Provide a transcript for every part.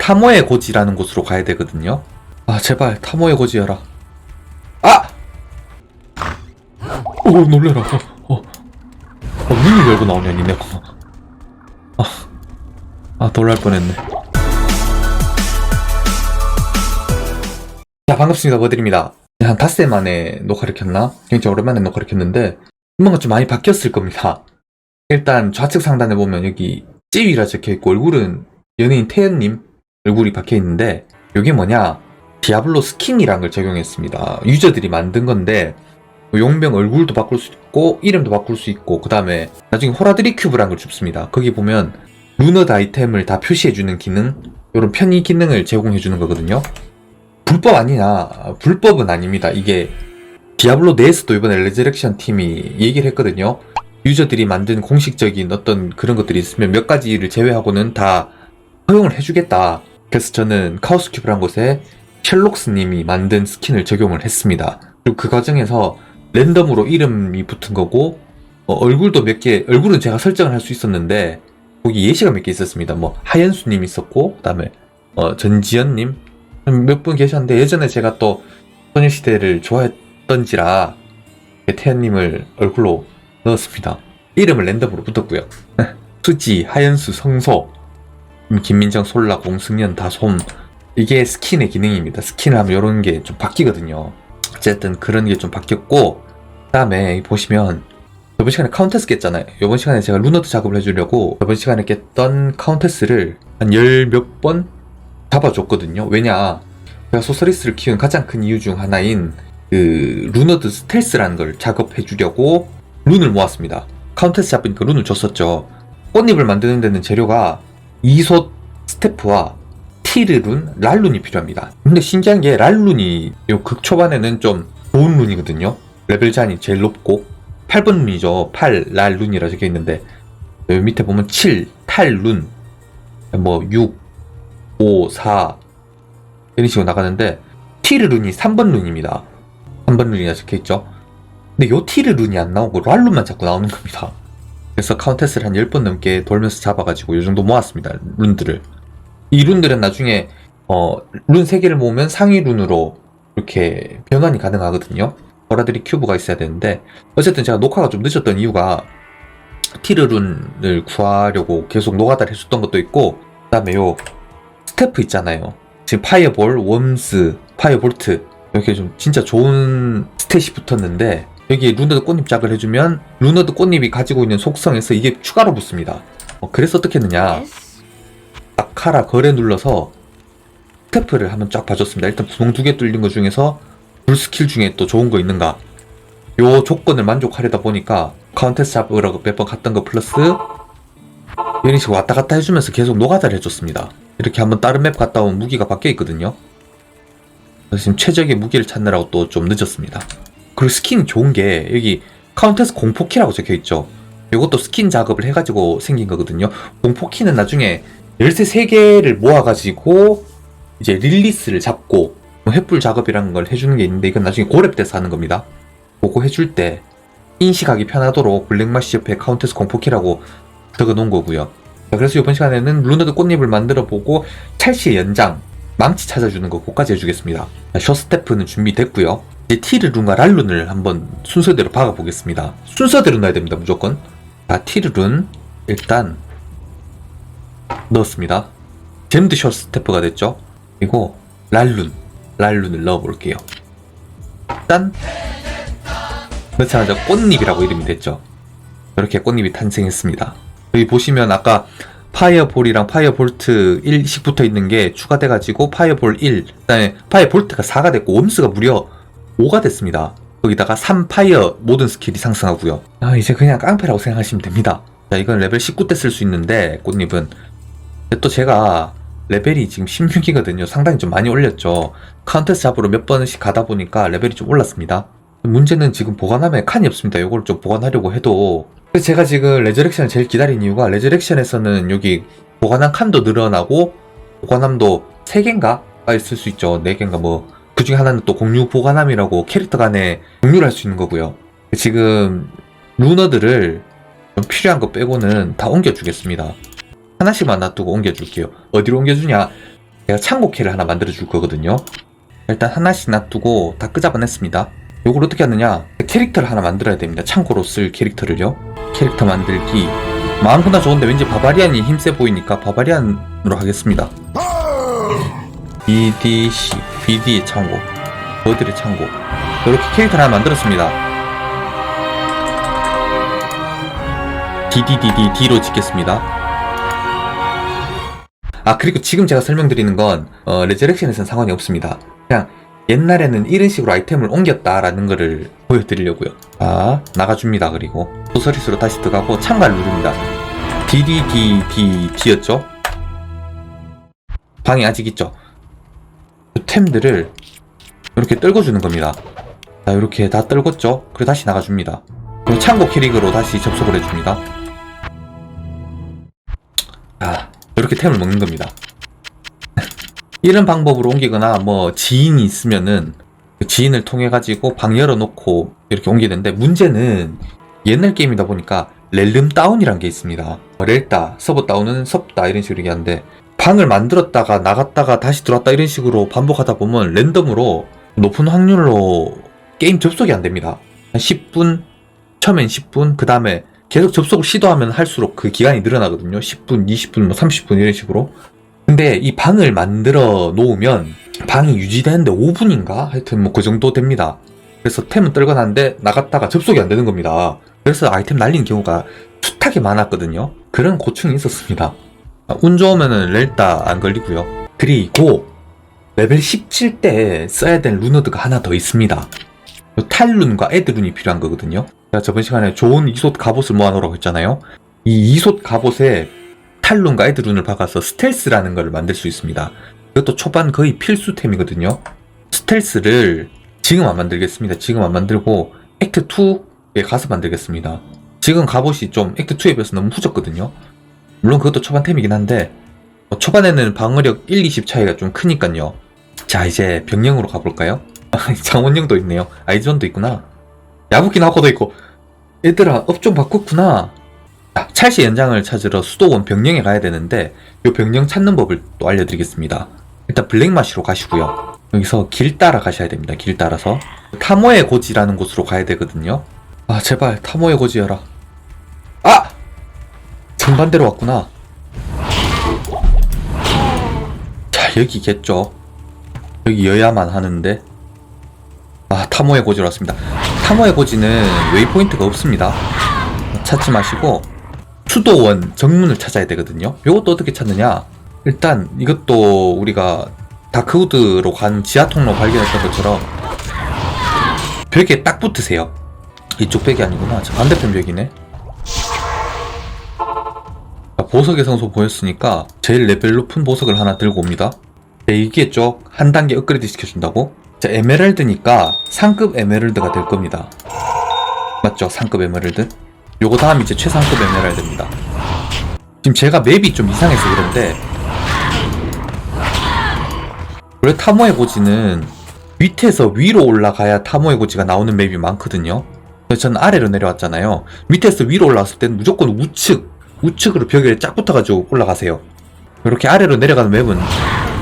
타모의 고지라는 곳으로 가야 되거든요. 아 제발 타모의 고지여라. 아! 오 놀래라. 어, 어. 어, 문을 열고 나오냐 니네가. 아, 아 놀랄 뻔했네. 자 반갑습니다 버들입니다. 한 닷새 만에 녹화를 켰나? 굉장히 오랜만에 녹화를 켰는데 뭔가 좀 많이 바뀌었을 겁니다. 일단 좌측 상단에 보면 여기 찌위라 적혀있고 얼굴은 연예인 태연님 얼굴이 박혀 있는데 이게 뭐냐 디아블로 스킨이란 걸 적용했습니다. 유저들이 만든 건데 뭐 용병 얼굴도 바꿀 수 있고 이름도 바꿀 수 있고 그 다음에 나중에 호라드리 큐브란 걸 줍습니다. 거기 보면 루너드 아이템을 다 표시해주는 기능 이런 편의 기능을 제공해주는 거거든요. 불법 아니냐 불법은 아닙니다. 이게 디아블로 내에서도 이번에 레저렉션 팀이 얘기를 했거든요. 유저들이 만든 공식적인 어떤 그런 것들이 있으면 몇 가지를 제외하고는 다 허용을 해주겠다. 그래서 저는 카오스 큐브란 곳에 셜록스님이 만든 스킨을 적용을 했습니다. 그리고 그 과정에서 랜덤으로 이름이 붙은 거고 어, 얼굴도 몇 개, 얼굴은 제가 설정을 할 수 있었는데 거기 예시가 몇 개 있었습니다. 뭐 하연수님 있었고 그다음에 어, 전지현님 몇 분 계셨는데 예전에 제가 또 소녀시대를 좋아했던지라 태연님을 얼굴로 넣었습니다. 이름을 랜덤으로 붙었고요. 수지, 하연수, 성소, 음, 김민정, 솔라, 공승연, 다솜 이게 스킨의 기능입니다. 스킨을 하면 이런 게 좀 바뀌거든요. 어쨌든 그런 게 좀 바뀌었고 그다음에 보시면 이번 시간에 카운터스 깼잖아요. 이번 시간에 제가 루너드 작업을 해주려고 이번 시간에 깼던 카운터스를 한 열 몇 번 잡아줬거든요. 왜냐 제가 소서리스를 키운 가장 큰 이유 중 하나인 그 루너드 스텔스라는 걸 작업해 주려고 룬을 모았습니다. 카운터스 잡으니까 룬을 줬었죠. 꽃잎을 만드는 데는 재료가 이솥 스태프와 티르룬, 랄룬이 필요합니다. 근데 신기한 게 랄룬이 요 극 초반에는 좀 좋은 룬이거든요. 레벨 잔이 제일 높고 8번 룬이죠. 8 랄룬이라 적혀 있는데 여기 밑에 보면 7 탈룬 뭐 6, 5, 4 이런 식으로 나가는데 티르룬이 3번 룬입니다. 3번 룬이라 적혀 있죠. 근데 요 티르 룬이 안 나오고 랄룬만 자꾸 나오는 겁니다. 그래서 카운테스를 한 10번 넘게 돌면서 잡아가지고 요 정도 모았습니다. 룬들을. 이 룬들은 나중에 어, 룬 3개를 모으면 상위 룬으로 이렇게 변환이 가능하거든요. 보라들이 큐브가 있어야 되는데 어쨌든 제가 녹화가 좀 늦었던 이유가 티르 룬을 구하려고 계속 노가다를 해줬던 것도 있고 그 다음에 요 스태프 있잖아요. 지금 파이어볼, 웜스, 파이어볼트 이렇게 좀 진짜 좋은 스탯이 붙었는데 여기 루너드 꽃잎 작을 해주면 루너드 꽃잎이 가지고 있는 속성에서 이게 추가로 붙습니다. 어, 그래서 어떻게 했느냐 아카라 거래 눌러서 스태프를 한번 쫙 봐줬습니다. 일단 구멍 두 개 뚫린 것 중에서 불 스킬 중에 또 좋은 거 있는가 요 조건을 만족하려다 보니까 카운테스 잡으러 몇번 갔던 거 플러스 이런 식으로 왔다 갔다 해주면서 계속 노가다를 해줬습니다. 이렇게 한번 다른 맵 갔다 온 무기가 바뀌어 있거든요. 지금 최적의 무기를 찾느라고 또 좀 늦었습니다. 그리고 스킨 좋은 게 여기 카운테스 공포키라고 적혀 있죠. 이것도 스킨 작업을 해가지고 생긴 거거든요. 공포키는 나중에 열쇠 3개를 모아가지고 이제 릴리스를 잡고 뭐 횃불 작업이라는 걸 해주는 게 있는데 이건 나중에 고렙 돼서 하는 겁니다. 그거 해줄 때 인식하기 편하도록 블랙마시 옆에 카운테스 공포키라고 적어 놓은 거고요. 자, 그래서 이번 시간에는 루너드 꽃잎을 만들어 보고 찰시의 연장 망치 찾아주는 거 그거까지 해주겠습니다. 자, 셔스태프는 준비됐고요. 이제 티르룬과 랄룬을 한번 순서대로 박아 보겠습니다. 순서대로 넣어야 됩니다, 무조건. 자, 티르룬 일단 넣었습니다. 잼드 셔스태프가 됐죠. 그리고 랄룬, 랄룬을 넣어 볼게요. 일단 넣자마자 꽃잎이라고 이름이 됐죠. 이렇게 꽃잎이 탄생했습니다. 여기 보시면 아까 파이어볼이랑 파이어볼트 1씩 붙어 있는 게 추가돼가지고 파이어볼 1, 그다음에 파이어볼트가 4가 됐고 웜스가 무려 5가 됐습니다. 거기다가 3 파이어 모든 스킬이 상승하고요. 아 이제 그냥 깡패라고 생각하시면 됩니다. 자 이건 레벨 19 때 쓸 수 있는데 꽃잎은 또 제가 레벨이 지금 16이거든요. 상당히 좀 많이 올렸죠. 카운터스 잡으러 몇 번씩 가다 보니까 레벨이 좀 올랐습니다. 문제는 지금 보관함에 칸이 없습니다. 이걸 좀 보관하려고 해도 제가 지금 레저렉션을 제일 기다린 이유가 레저렉션에서는 여기 보관함 칸도 늘어나고 보관함도 3개인가가 있을 수 있죠. 4개인가 뭐. 그 중에 하나는 또 공유 보관함이라고 캐릭터 간에 공유를 할 수 있는 거고요. 지금 루너들을 좀 필요한 거 빼고는 다 옮겨주겠습니다. 하나씩만 놔두고 옮겨줄게요. 어디로 옮겨주냐? 제가 창고 캐를 하나 만들어 줄 거거든요. 일단 하나씩 놔두고 다 끄잡아냈습니다. 요걸 어떻게 하느냐? 캐릭터를 하나 만들어야 됩니다. 창고로 쓸 캐릭터를요. 캐릭터 만들기. 마음보다 좋은데 왠지 바바리안이 힘세 보이니까 바바리안으로 하겠습니다. BDC, BD의 창고, 버들의 창고. 이렇게 캐릭터를 하나 만들었습니다. DDDDD로 짓겠습니다. 아 그리고 지금 제가 설명드리는 건 어, 레저렉션에서는 상관이 없습니다. 그냥 옛날에는 이런 식으로 아이템을 옮겼다라는 거를 보여드리려고요. 아 나가줍니다. 그리고 소서리스로 다시 들어가고 창갈 누릅니다. DDDDD였죠? 방이 아직 있죠? 이 템들을 이렇게 떨궈주는 겁니다. 자 이렇게 다 떨궜죠? 그리고 다시 나가줍니다. 그리고 창고 캐릭으로 다시 접속을 해줍니다. 아 이렇게 템을 먹는 겁니다. 이런 방법으로 옮기거나 뭐 지인이 있으면은 그 지인을 통해 가지고 방 열어놓고 이렇게 옮기는데 문제는 옛날 게임이다 보니까 렐름 다운이란 게 있습니다. 렐다, 서버 다운은 섭다 이런 식으로 얘기하는데 방을 만들었다가 나갔다가 다시 들어왔다 이런 식으로 반복하다 보면 랜덤으로 높은 확률로 게임 접속이 안 됩니다. 한 10분, 처음엔 10분, 그 다음에 계속 접속을 시도하면 할수록 그 기간이 늘어나거든요. 10분, 20분, 뭐 30분 이런 식으로. 근데 이 방을 만들어 놓으면 방이 유지되는데 5분인가? 하여튼 뭐 그 정도 됩니다. 그래서 템은 떨궈놨는데 나갔다가 접속이 안 되는 겁니다. 그래서 아이템 날리는 경우가 숱하게 많았거든요. 그런 고충이 있었습니다. 아, 운 좋으면은 렐다 안 걸리고요. 그리고 레벨 17때 써야 될 루너드가 하나 더 있습니다. 탈룬과 에드룬이 필요한 거거든요. 제가 저번 시간에 좋은 이솝 갑옷을 모아놓으라고 했잖아요. 이 이솝 갑옷에 탈룬과 에드룬을 박아서 스텔스라는 걸 만들 수 있습니다. 이것도 초반 거의 필수템이거든요. 스텔스를 지금 안 만들겠습니다. 지금 안 만들고 액트 2에 가서 만들겠습니다. 지금 갑옷이 좀 액트 2에 비해서 너무 후졌거든요. 물론 그것도 초반템이긴 한데 어, 초반에는 방어력 1, 20 차이가 좀 크니까요. 자 이제 병령으로 가볼까요? 장원령도 있네요. 아이존도 있구나. 야부키 나코도 있고. 얘들아 업종 바꿨구나. 자, 찰시 연장을 찾으러 수도원 병령에 가야 되는데 이 병령 찾는 법을 또 알려드리겠습니다. 일단 블랙마시로 가시고요. 여기서 길 따라 가셔야 됩니다. 길 따라서 타모의 고지라는 곳으로 가야 되거든요. 아 제발 타모의 고지여라. 아! 정반대로 왔구나. 자 여기겠죠. 여기 여야만 하는데 아 타모의 고지로 왔습니다. 타모의 고지는 웨이포인트가 없습니다. 찾지 마시고 수도원 정문을 찾아야 되거든요. 이것도 어떻게 찾느냐? 일단 이것도 우리가 다크우드로 간 지하 통로 발견했던 것처럼 벽에 딱 붙으세요. 이쪽 벽이 아니구나. 저 반대편 벽이네. 자, 보석의 성소 보였으니까 제일 레벨 높은 보석을 하나 들고 옵니다. 네, 이게 쪽한 단계 업그레이드 시켜준다고? 자, 에메랄드니까 상급 에메랄드가 될 겁니다. 맞죠? 상급 에메랄드? 요거 다음 이제 최상급 에메랄드입니다. 지금 제가 맵이 좀 이상해서 그런데 원래 타모의 고지는 밑에서 위로 올라가야 타모의 고지가 나오는 맵이 많거든요. 저는 아래로 내려왔잖아요. 밑에서 위로 올라왔을 때는 무조건 우측, 우측으로 벽에 쫙 붙어가지고 올라가세요. 이렇게 아래로 내려가는 맵은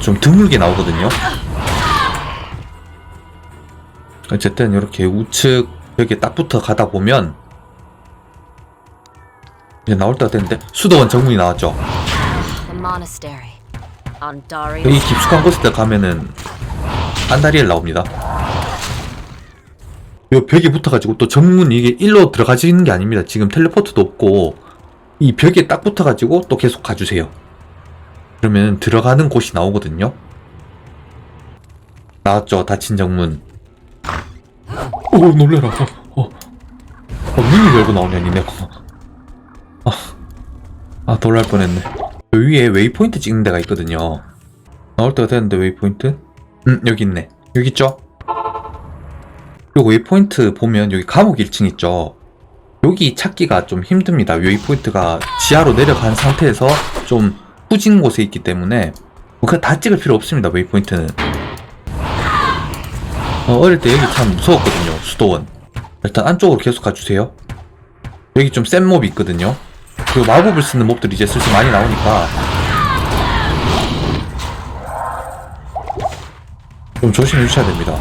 좀 드물게 나오거든요. 어쨌든 이렇게 우측 벽에 딱 붙어 가다 보면 이제 나올 때가 됐는데 수도원 정문이 나왔죠. 이 Darius. 깊숙한 곳에 가면은 안다리엘 나옵니다. 요 벽에 붙어가지고 또 정문 이게 일로 들어가지는 게 아닙니다. 지금 텔레포트도 없고 이 벽에 딱 붙어가지고 또 계속 가주세요. 그러면 들어가는 곳이 나오거든요. 나왔죠 닫힌 정문. 오 놀래라. 어, 어. 어, 문을 열고 나오냐 니네. 아, 아 놀랄 뻔했네. 여 위에 웨이포인트 찍는 데가 있거든요. 나올 때가 됐는데 웨이포인트? 음 여기 있네. 여기 있죠? 그리고 웨이포인트 보면 여기 감옥 1층 있죠? 여기 찾기가 좀 힘듭니다. 웨이포인트가 지하로 내려간 상태에서 좀 후진 곳에 있기 때문에 뭐 그거 다 찍을 필요 없습니다. 웨이포인트는. 어, 어릴 때 여기 참 무서웠거든요. 수도원. 일단 안쪽으로 계속 가주세요. 여기 좀 센 몹이 있거든요. 그리고 마법을 쓰는 몹들이 이제 슬슬 많이 나오니까 좀 조심해 주셔야 됩니다.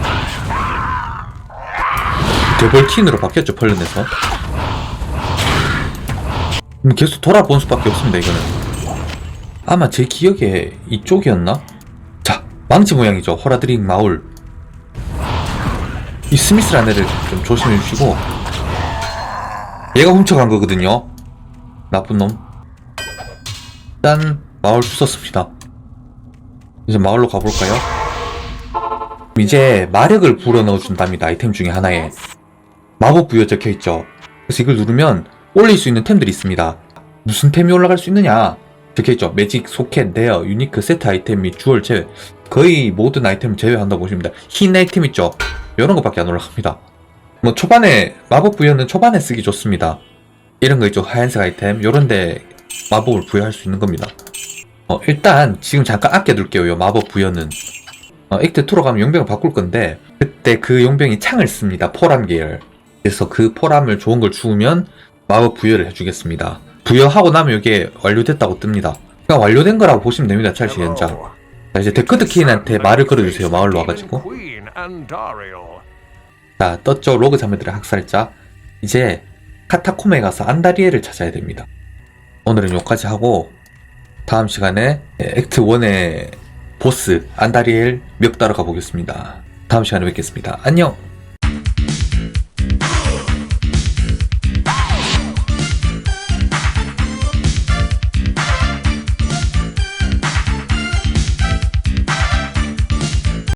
데벌킨으로 바뀌었죠, 펄른에서. 음, 계속 돌아본 수밖에 없습니다, 이거는. 아마 제 기억에 이쪽이었나? 자, 망치 모양이죠. 호라드링 마을. 이 스미스라는 애를 좀 조심해 주시고. 얘가 훔쳐간 거거든요. 나쁜 놈. 짠, 마을 주웠습니다. 이제 마을로 가볼까요? 이제 마력을 불어넣어 준답니다. 아이템 중에 하나에. 마법 부여 적혀 있죠. 그래서 이걸 누르면 올릴 수 있는 템들이 있습니다. 무슨 템이 올라갈 수 있느냐? 적혀 있죠. 매직, 소켓, 네어, 유니크, 세트 아이템 및 주얼 제외. 거의 모든 아이템을 제외한다고 보시면 됩니다. 흰 아이템 있죠. 이런 거밖에 안 올라갑니다. 뭐 초반에 마법 부여는 초반에 쓰기 좋습니다. 이런 거 있죠. 하얀색 아이템. 요런데 마법을 부여할 수 있는 겁니다. 어, 일단 지금 잠깐 아껴둘게요. 요 마법 부여는. 어, 액트 2로 가면 용병을 바꿀 건데 그때 그 용병이 창을 씁니다. 포람 계열. 그래서 그 포람을 좋은 걸 주우면 마법 부여를 해주겠습니다. 부여하고 나면 이게 완료됐다고 뜹니다. 그냥 완료된 거라고 보시면 됩니다. 찰시 연장. 자, 이제 데크드 키인한테 말을 걸어주세요. 마을로 와가지고. 자, 떴죠. 로그 자매들의 학살자. 이제 카타콤에 가서 안다리에를 찾아야 됩니다. 오늘은 여기까지 하고 다음 시간에 액트 1의 보스 안다리엘 멱 따러 가보겠습니다. 다음 시간에 뵙겠습니다. 안녕!